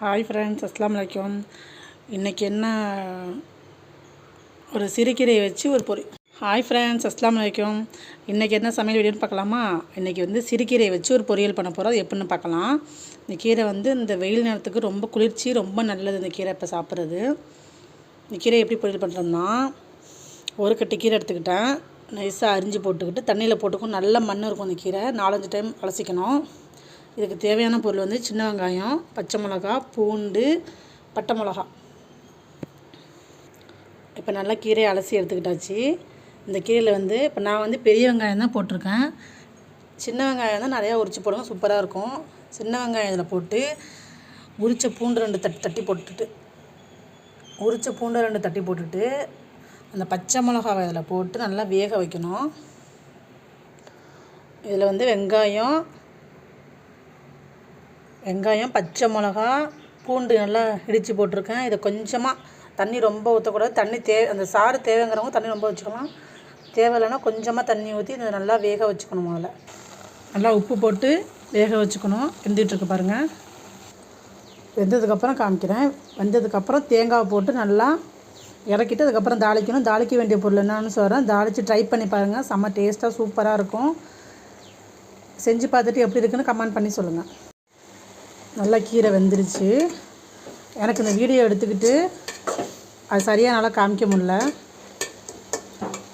Hi friends அஸ்லாம் வலைக்கம் இன்றைக்கி என்ன ஒரு சிறுகீரையை வச்சு ஒரு பொரி ஹாய் ஃப்ரெண்ட்ஸ் அஸ்லாம் வலைக்கம் இன்றைக்கி என்ன சமையல் வீடியோன்னு பார்க்கலாமா? இன்றைக்கி வந்து சிறுகீரையை வச்சு ஒரு பொரியல் பண்ண போகிறோம் அது எப்படின்னு பார்க்கலாம். இந்த கீரை வந்து இந்த வெயில் நேரத்துக்கு ரொம்ப குளிர்ச்சி ரொம்ப நல்லது இந்த கீரை இப்போ சாப்பிட்றது. இந்த கீரை எப்படி பொரியல் பண்ணுறோம்னா ஒரு கட்டி கீரை எடுத்துக்கிட்டேன். நைஸாக அரிஞ்சு போட்டுக்கிட்டு தண்ணியில் போட்டுக்கும் நல்ல மண் இருக்கும் அந்த கீரை. நாலஞ்சு டைம் அலசிக்கணும். இதுக்கு தேவையான பொருள் வந்து சின்ன வெங்காயம் பச்சை மிளகா பூண்டு பட்டை மிளகா. இப்போ நல்லா கீரையை அலசி எடுத்துக்கிட்டாச்சு. இந்த கீரையில் வந்து இப்போ நான் வந்து பெரிய வெங்காயம் தான் போட்டிருக்கேன். சின்ன வெங்காயம் தான் நிறையா உரிச்சு போடுங்க சூப்பராக இருக்கும். சின்ன வெங்காயம் இதில் போட்டு உரித்த பூண்டு ரெண்டு தட்டி தட்டி போட்டுட்டு உரித்த பூண்டு ரெண்டு தட்டி போட்டுட்டு அந்த பச்சை மிளகாவை இதில் போட்டு நல்லா வேக வைக்கணும். இதில் வந்து வெங்காயம் வெங்காயம் பச்சை மிளகா பூண்டு நல்லா இடித்து போட்டிருக்கேன். இதை கொஞ்சமாக தண்ணி ரொம்ப ஊற்றக்கூடாது தண்ணி தே அந்த சாறு தேவைங்கிறவங்க தண்ணி ரொம்ப வச்சுக்கலாம் தேவையில்லைன்னா கொஞ்சமாக தண்ணி ஊற்றி இதை நல்லா வேக வச்சுக்கணும் முதல்ல. நல்லா உப்பு போட்டு வேக வச்சுக்கணும். வெந்துட்டுருக்கு பாருங்கள் வெந்ததுக்கப்புறம் காமிக்கிறேன். வெந்ததுக்கப்புறம் தேங்காய் போட்டு நல்லா இறக்கிட்டு அதுக்கப்புறம் தாளிக்கணும். தாளிக்க வேண்டிய பொருள் என்னன்னு சொல்கிறேன் தாளித்து ட்ரை பண்ணி பாருங்கள் செம்ம டேஸ்ட்டாக சூப்பராக இருக்கும். செஞ்சு பார்த்துட்டு எப்படி இருக்குன்னு கமெண்ட் பண்ணி சொல்லுங்கள் நல்லா கீரை வெந்துருச்சு. எனக்கு இந்த வீடியோ எடுத்துக்கிட்டு அது சரியாக நல்லா காமிக்க முடில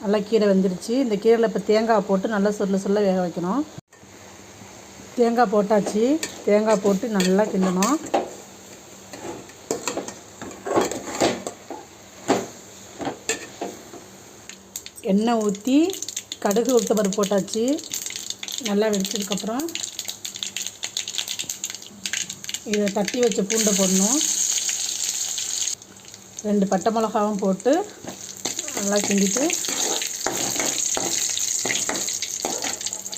நல்லா கீரை வெந்துருச்சு. இந்த கீரையில் இப்போ தேங்காய் போட்டு நல்லா சொல்ல சொல்ல வேக வைக்கணும். தேங்காய் போட்டாச்சு. தேங்காய் போட்டு நல்லா கிண்டணும். எண்ணெய் ஊற்றி கடுகு உளுத்தப்பருப்பு போட்டாச்சு. நல்லா வெடிச்சதுக்கப்புறம் இதை தட்டி வச்ச பூண்டை போடணும். ரெண்டு பட்டை மிளகாவும் போட்டு நல்லா கிண்டிட்டு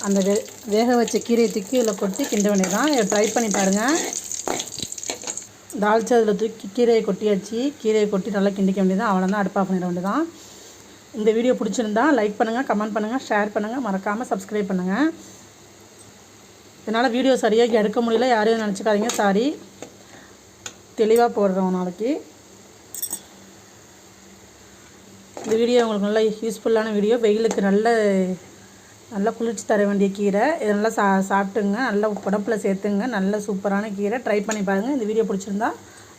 அந்த வே வேக வச்ச கீரையை தூக்கி இதில் கொட்டி கிண்ட வேண்டியதான் இதை ட்ரை பண்ணி பாருங்கள் தால்ச்சி அதில் தூக்கி கீரையை கொட்டியாச்சு. கீரையை கொட்டி நல்லா கிண்டிக்க வேண்டியதான் அவ்வளோதான் அடுப்பாக பண்ணிட வேண்டியதான் இந்த வீடியோ பிடிச்சிருந்தா லைக் பண்ணுங்கள் கமெண்ட் பண்ணுங்கள் ஷேர் பண்ணுங்கள் மறக்காமல் சப்ஸ்கிரைப் பண்ணுங்கள் என்னால் வீடியோ சரியாக எடுக்க முடியல. யாரையும் நினச்சிக்காதீங்க. சாரி தெளிவாக போடுறோம் நாளைக்கு. இந்த வீடியோ உங்களுக்கு நல்ல யூஸ்ஃபுல்லான வீடியோ வெயிலுக்கு நல்ல நல்லா குளிர்ச்சி தர வேண்டிய கீரை. இதை நல்லா சா சாப்பிட்டுங்க. நல்லா உடம்புல சேர்த்துங்க. நல்ல சூப்பரான கீரை. ட்ரை பண்ணி பாருங்கள் இந்த வீடியோ பிடிச்சிருந்தா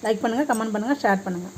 லைக் பண்ணுங்கள் கமெண்ட் பண்ணுங்கள் ஷேர் பண்ணுங்கள்